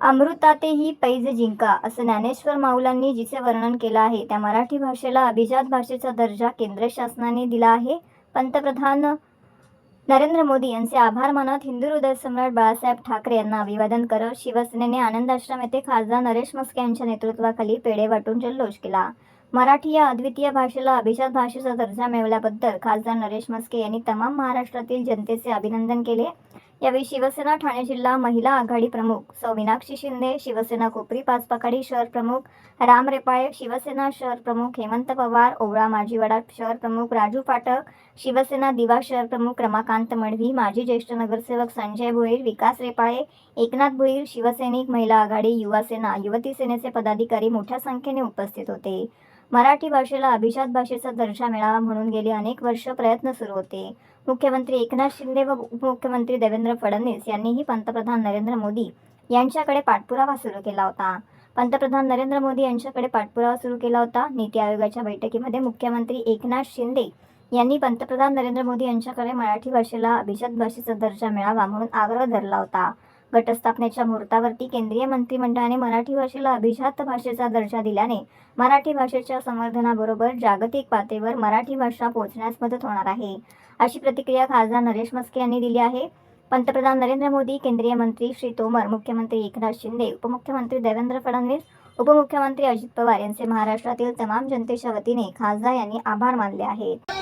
अमृतातेही पैज जिंका असं ज्ञानेश्वर माऊलांनी जिचे वर्णन केलं आहे त्या मराठी भाषेला अभिजात भाषेचा दर्जा केंद्र शासनाने दिला आहे. पंतप्रधान नरेंद्र मोदी यांचे आभार मानत हिंदू हृदय सम्राट बाळासाहेब ठाकरे यांना अभिवादन करत शिवसेनेने आनंद आश्रम येथे खासदार नरेश मस्के यांच्या नेतृत्वाखाली पेढे वाटून जल्लोष केला. मराठी या अद्वितीय भाषेला अभिजात भाषेचा दर्जा मिळवल्याबद्दल खासदार नरेश मस्के यांनी तमाम महाराष्ट्रातील जनतेचे अभिनंदन केले. यावेळी शिवसेना ठाणे जिल्हा महिला आघाडी प्रमुख सौ मीनाक्षी शिंदे शिवसेना कोपरी पाचपाखाडी शहर प्रमुख राम रेपाळे शिवसेना शहर प्रमुख हेमंत पवार ओवळा माजीवाडा शहर प्रमुख राजू फाटक शिवसेना दिवा शहर प्रमुख रमाकांत मडवी माजी ज्येष्ठ नगरसेवक संजय भोईर विकास रेपाळे एकनाथ भोईर शिवसैनिक महिला आघाडी युवा सेना युवती सेनेचे पदाधिकारी मोठ्या संख्येने उपस्थित होते. मराठी भाषेला अभिजात भाषेचा दर्जा मिळावा म्हणून गेली अनेक वर्ष प्रयत्न सुरू होते. मुख्यमंत्री एकनाथ शिंदे व उपमुख्यमंत्री देवेंद्र फडणवीस यांनीही पंतप्रधान नरेंद्र मोदी यांच्याकडे पाठपुरावा सुरू केला होता. पंतप्रधान नरेंद्र मोदी यांच्याकडे पाठपुरावा सुरू केला होता. नीती आयोगाच्या बैठकीमध्ये मुख्यमंत्री एकनाथ शिंदे यांनी पंतप्रधान नरेंद्र मोदी यांच्याकडे मराठी भाषेला अभिजात भाषेचा दर्जा मिळावा म्हणून आग्रह धरला होता. घटस्थापनेच्या मुहूर्तावरती केंद्रीय मंत्रिमंडळाने मराठी भाषेला अभिजात भाषेचा दर्जा दिल्याने मराठी भाषेच्या संवर्धनाबरोबर जागतिक पातळीवर मराठी भाषा पोहोचण्यास मदत होणार आहे. अशी प्रतिक्रिया खासदार नरेश मस्के यांनी दिली आहे. पंतप्रधान नरेंद्र मोदी केंद्रीय मंत्री श्री तोमर मुख्यमंत्री एकनाथ शिंदे उपमुख्यमंत्री देवेंद्र फडणवीस उपमुख्यमंत्री अजित पवार यांचे महाराष्ट्रातील तमाम जनतेच्या वतीने खासदार यांनी आभार मानले आहेत.